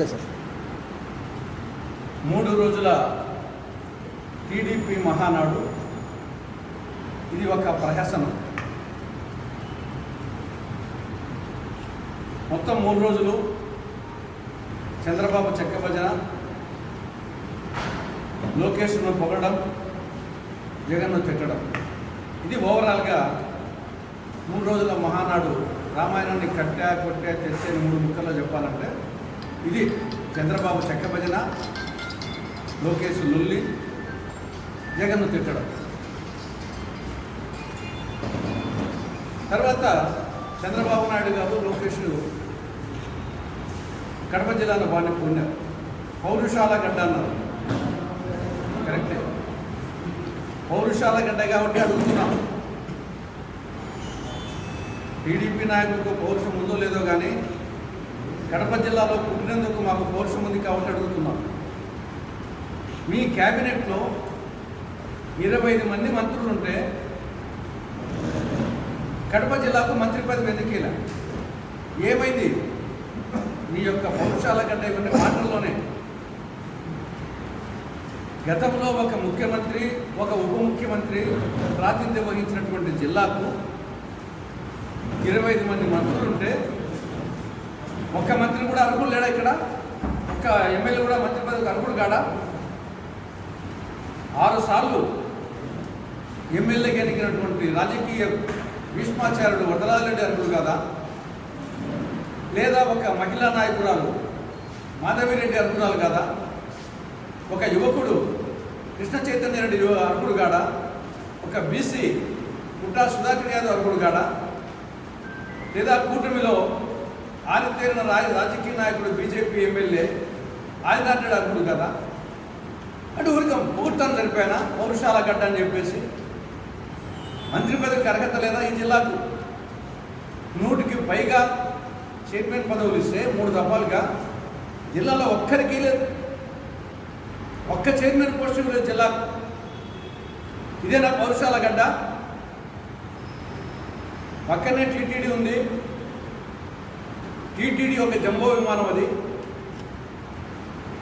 Okay sir. మూడు రోజుల TDP Mahanadu. ఇది ఒక ప్రహసనం. మొత్తం మూడు రోజులు చంద్రబాబు చెక్క భజన లోకేష్ను పొగడం జగన్ను తిట్టడం. ఇది ఓవరాల్గా మూడు రోజుల మహానాడు. రామాయణాన్ని కట్టా కొట్టా తెచ్చే మూడు ముక్కల్లో చెప్పాలంటే ఇది చంద్రబాబు చెక్క భజన లోకేష్ లుల్లి జగన్ను తిట్టడం. తర్వాత చంద్రబాబు నాయుడు గారు లోకేష్ కడప జిల్లాలో బాగానే పొందారు. పౌరుషాల గడ్డ అన్నారు. కరెక్టే. పౌరుషాల గడ్డ కాబట్టి అడుగుతున్నాం. టీడీపీ నాయకులకు పౌరుషం ఉందో లేదో కానీ కడప జిల్లాలో పుట్టినందుకు మాకు పౌరుషం ఉంది కాబట్టి అడుగుతున్నాను మీ క్యాబినెట్లో ఇరవై ఐదు మంది మంత్రులు ఉంటే కడప జిల్లాకు మంత్రి పదవి ఎందుకు ఏమైంది? మీ యొక్క పౌరుషాల కంటే ఇవన్నీ మాటల్లోనే. గతంలో ఒక ముఖ్యమంత్రి ఒక ఉప ముఖ్యమంత్రి ప్రాతినిధ్యం వహించినటువంటి జిల్లాకు ఇరవై ఐదు మంది మంత్రులు ఉంటే ఒక్క మంత్రి కూడా అర్హులు లేడా ఇక్కడ? ఒక్క ఎమ్మెల్యే కూడా మంత్రి పదవికి అర్హుడు కాడా? ఆరు సార్లు ఎమ్మెల్యేగా ఎన్నికైనటువంటి రాజకీయ భీష్మాచార్యుడు వరదరాజరెడ్డి అర్హుడు కాదా? లేదా ఒక మహిళా నాయకురాలు మాధవిరెడ్డి అర్హురాలు కాదా? ఒక యువకుడు కృష్ణ చైతన్య రెడ్డి అర్హుడు కాడా? ఒక బీసీ పుట్టా సుధాకర్ యాదవ్ అర్హుడు కాడా? లేదా కూటమిలో ఆరితేరిన రాజ రాజకీయ నాయకుడు బీజేపీ ఎమ్మెల్యే. ఆయన అంటాడు అర్హుడు కదా. అంటే ఊరిక ముహూర్తం సరిపోయినా పౌరుషాల గడ్డ అని చెప్పేసి. మంత్రి పదవికి అర్హత లేదా ఈ జిల్లాకు? నూటికి పైగా చైర్మన్ పదవులు ఇస్తే మూడు దఫాలుగా. జిల్లాలో ఒక్కరికి లేదు. ఒక్క చైర్మన్ పోస్టింగ్ లేదు జిల్లాకు. ఇదేనా పౌరుషాల గడ్డ? పక్కనే టీటీడీ ఉంది. టీటీడీ ఒక జంబో విమానం అది.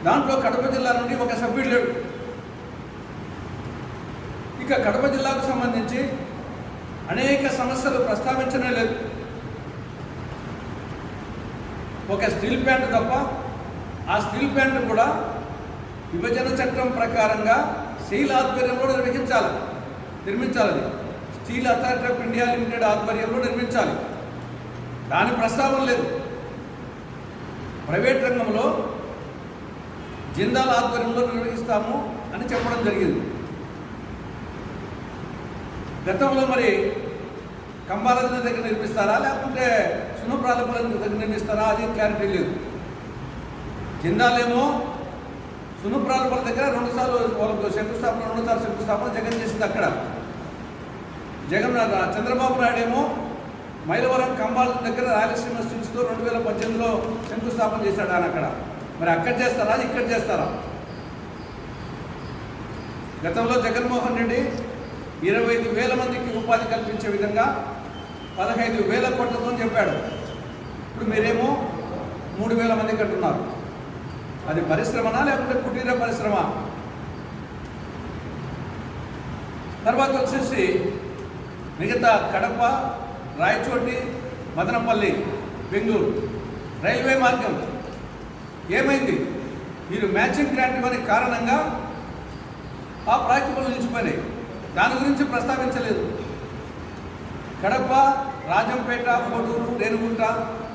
దాంట్లో కడప జిల్లా నుండి ఒక సభ్యుడు లేడు. ఇక కడప జిల్లాకు సంబంధించి అనేక సమస్యలు ప్రస్తావించనే లేదు. ఒక స్టీల్ ప్లాంట్ తప్ప ఆ స్టీల్ ప్లాంట్ కూడా విభజన చట్టం ప్రకారంగా స్టీల్ ఆధ్వర్యంలో నిర్వహించాలి నిర్మించాలి. అది steel authority of India limited ఆధ్వర్యంలో నిర్మించాలి. దాని ప్రస్తావన లేదు. ప్రైవేట్ రంగంలో జిందాల్ ఆధ్వర్యంలో నిర్వహిస్తాము అని చెప్పడం జరిగింది. గతంలో మరి కంబాలజీ దగ్గర నిర్మిస్తారా? లేకుంటే సునప్రాలపురం దగ్గర నిర్మిస్తారా? అది క్లారిటీ లేదు. జిందాలేమో సునప్రాలపురం దగ్గర రెండుసార్లు వాళ్ళకు శంకుస్థాపన రెండుసార్లు శంకుస్థాపన జగన్ చేసింది అక్కడ. జగన్ చంద్రబాబు నాయుడు ఏమో మైలవరం కంబాల దగ్గర రాయలసీమ ముందు రెండు వేల పద్దెనిమిదిలో శంకుస్థాపన చేశాడు ఆయన అక్కడ. మరి అక్కడ చేస్తారా? ఇక్కడ చేస్తారా? గతంలో జగన్మోహన్ రెడ్డి ఇరవై ఐదు వేల మందికి ఉపాధి కల్పించే విధంగా పదహైదు వేల కోట్లతో చెప్పాడు. ఇప్పుడు మీరేమో మూడు వేల మందికి అంటున్నారు అది పరిశ్రమనా లేకుంటే కుటీర పరిశ్రమ? తర్వాత వచ్చేసి మిగతా కడప రాయచోటి మదనపల్లి బెంగళూరు. రైల్వే మార్గం. ఏమైంది? మీరు మ్యాచింగ్ గ్రాంట్ ఇవ్వని కారణంగా ఆ ప్రాజెక్టులు నిలిచిపోయినాయి. దాని గురించి ప్రస్తావించలేదు. Kadapa Rajampet Koturu Renigunta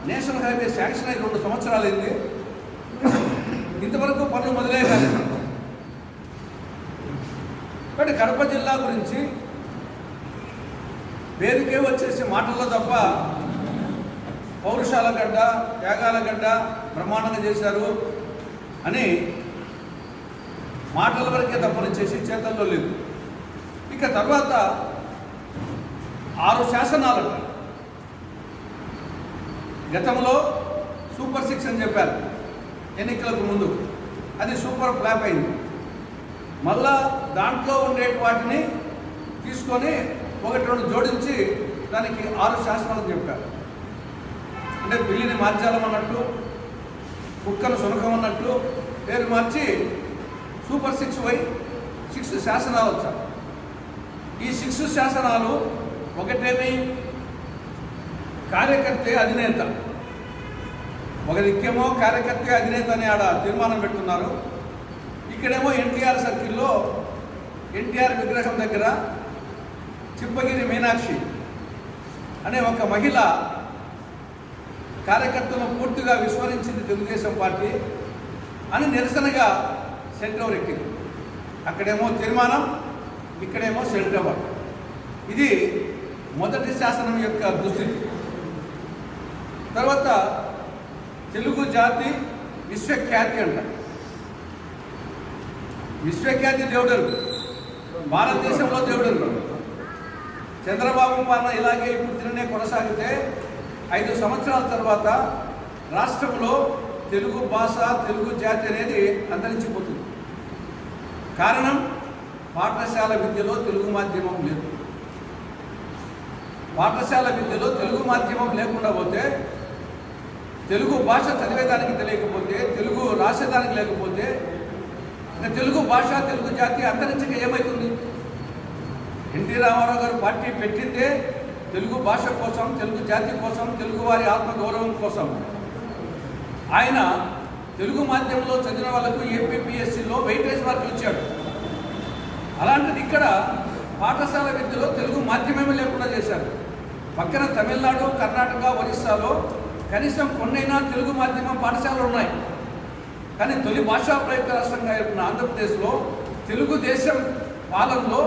national highway sanction అయి రెండు సంవత్సరాలు అయింది ఇంతవరకు పనులు మొదలే కాలేదు కాబట్టి కడప జిల్లా గురించి పేరుకే వచ్చేసి మాటల్లో తప్ప పౌరుషాల గడ్డ త్యాగాల గడ్డ బ్రహ్మాండంగా చేశారు అని మాటల వరకే తప్పని చేసి చేతల్లో లేదు. ఇక తర్వాత ఆరు శాసనాలు. గతంలో సూపర్ సిక్స్ అని చెప్పారు. ఎన్నికలకు ముందు. అది సూపర్ ఫ్లాప్ అయింది. మళ్ళా దాంట్లో ఉండే వాటిని తీసుకొని ఒకటి రెండు జోడించి దానికి ఆరు శాసనాలు చెప్పారు. అంటే బిల్లుని మార్చాలన్నట్టు కుక్కను సునకం అన్నట్లు పేరు మార్చి సూపర్ సిక్స్ వై సిక్స్ శాసనాలు వచ్చాయి. ఈ సిక్స్ శాసనాలు ఒకటేమి? కార్యకర్త అధినేత. ఒక దిక్కేమో కార్యకర్త అధినేత అని ఆడ తీర్మానం పెట్టున్నారు ఇక్కడేమో ఎన్టీఆర్ సర్కిల్లో ఎన్టీఆర్ విగ్రహం దగ్గర చిప్పగిరి మీనాక్షి అనే ఒక మహిళ కార్యకర్తలను పూర్తిగా విస్మరించింది తెలుగుదేశం పార్టీ అని నిరసనగా సెల్ టవర్ ఎక్కింది. అక్కడేమో తీర్మానం ఇక్కడేమో సెల్ టవర్ ఇది మొదటి శాసనం యొక్క దుస్థితి. తర్వాత తెలుగు జాతి విశ్వఖ్యాతి అంట. విశ్వఖ్యాతి దేవుడు భారతదేశంలో దేవుడు చంద్రబాబు పాలన ఇలాగే ఇప్పుడు తిననే కొనసాగితే ఐదు సంవత్సరాల తర్వాత రాష్ట్రంలో తెలుగు భాష తెలుగు జాతి అనేది అంతరించిపోతుంది. కారణం పాఠశాల విద్యలో తెలుగు మాధ్యమం లేదు. పాఠశాల విద్యలో తెలుగు మాధ్యమం లేకుండా పోతే తెలుగు భాష చదివేదానికి తెలియకపోతే తెలుగు రాసేదానికి లేకపోతే తెలుగు భాష తెలుగు జాతి అంతరించక ఏమవుతుంది ఎన్టీ రామారావు గారు పార్టీ పెట్టిందే తెలుగు భాష కోసం తెలుగు జాతి కోసం తెలుగు వారి ఆత్మగౌరవం కోసం. ఆయన తెలుగు మాధ్యమంలో చదివిన వాళ్ళకు ఏపీపీఎస్సీలో వెయిటేజ్ మార్కులు ఇచ్చాడు. అలాంటిది ఇక్కడ పాఠశాల విద్యలో తెలుగు మాధ్యమమే లేకుండా చేశారు. పక్కన తమిళనాడు కర్ణాటక ఒరిస్సాలో కనీసం కొన్నైనా తెలుగు మాధ్యమం పాఠశాలలు ఉన్నాయి. కానీ తొలి భాషా ప్రయుక్త రాష్ట్రంగా ఏర్పడిన ఆంధ్రప్రదేశ్లో తెలుగుదేశం పాలనలో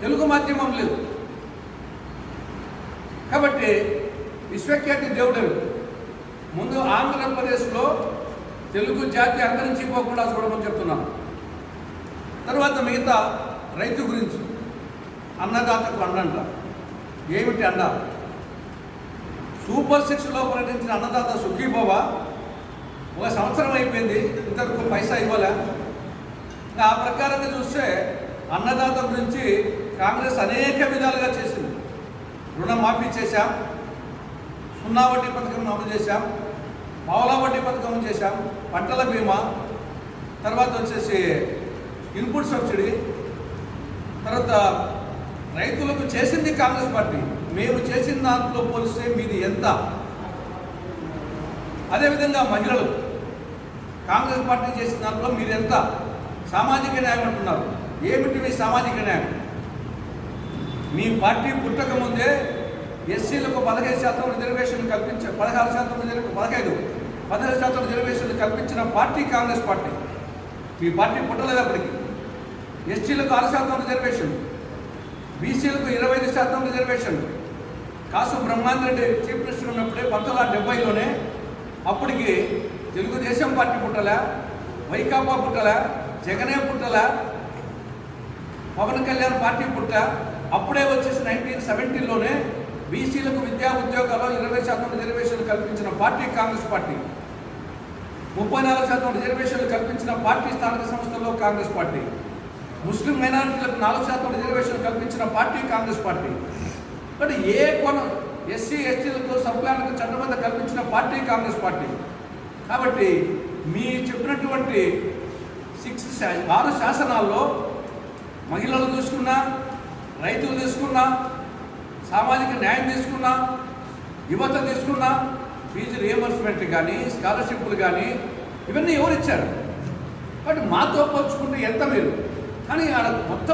తెలుగు మాధ్యమం లేదు. కాబట్టి విశ్వఖ్యాతి దేవుడు ముందు ఆంధ్రప్రదేశ్లో తెలుగు జాతి అంతరించిపోకుండా చూడమని చెప్తున్నాను తర్వాత మిగతా రైతు గురించి అన్నదాతకు అండంట. ఏమిటి అండ? సూపర్ సిక్స్లో ప్రకటించిన అన్నదాత సుఖీభవ. ఒక సంవత్సరం అయిపోయింది ఇంతవరకు పైసా ఇవ్వలే. ఆ ప్రకారంగా చూస్తే అన్నదాత గురించి కాంగ్రెస్ అనేక విధాలుగా చేసింది. రుణమాఫీ చేశాం. సున్నా వడ్డీ పథకం అమలు చేశాం. పావులా వడ్డీ పథకం చేశాం. పంటల బీమా. తర్వాత వచ్చేసి ఇన్పుట్ సబ్సిడీ. తర్వాత రైతులకు చేసింది కాంగ్రెస్ పార్టీ. మేము చేసిన దాంట్లో పోలిస్తే మీది ఎంత? అదేవిధంగా మహిళలు. కాంగ్రెస్ పార్టీ చేసిన దాంట్లో మీరు ఎంత? సామాజిక న్యాయం అంటున్నారు. ఏమిటి మీ సామాజిక న్యాయం? మీ పార్టీ పుట్టక ముందే ఎస్సీలకు పదహైదు శాతం రిజర్వేషన్ కల్పించ పదహారు శాతం రిజర్వేషన్ పదహైదు పదహైదు శాతం రిజర్వేషన్ కల్పించిన పార్టీ కాంగ్రెస్ పార్టీ. మీ పార్టీ పుట్టలేదు అప్పటికి. ఎస్టీలకు ఆరు శాతం రిజర్వేషన్ బీసీలకు ఇరవై ఐదు శాతం reservation. Kasu Brahmanandareddy chief minister ఉన్నప్పుడే పంతొమ్మిది వందల డెబ్బైలోనే అప్పటికి తెలుగుదేశం పార్టీ పుట్టలే వైకాపా పుట్టలే జగనే పుట్టలే పవన్ కళ్యాణ్ పార్టీ పుట్ట అప్పుడే వచ్చేసి నైన్టీన్ సెవెంటీలోనే బీసీలకు విద్యా ఉద్యోగాల్లో ఇరవై శాతం రిజర్వేషన్లు కల్పించిన పార్టీ కాంగ్రెస్ పార్టీ. ముప్పై నాలుగు శాతం రిజర్వేషన్లు కల్పించిన పార్టీ స్థానిక సంస్థల్లో కాంగ్రెస్ పార్టీ. ముస్లిం మైనారిటీలకు నాలుగు శాతం రిజర్వేషన్ కల్పించిన పార్టీ కాంగ్రెస్ పార్టీ. బట్ ఏ కొన ఎస్సీ ఎస్టీలకు సప్లాన్లకు చట్టబద్ధ కల్పించిన పార్టీ కాంగ్రెస్ పార్టీ. కాబట్టి మీ చెప్పినటువంటి సిక్స్ ఆరు శాసనాల్లో మహిళలు చూసుకున్నా రైతులు తీసుకున్నా సామాజిక న్యాయం తీసుకున్నా యువత తీసుకున్నా ఫీజు రియంబర్స్మెంట్ కానీ స్కాలర్షిప్లు కానీ ఇవన్నీ ఎవరు ఇచ్చారు బట్ మాతో పోల్చుకుంటే ఎంత మీరు? కానీ ఆడ మొత్తం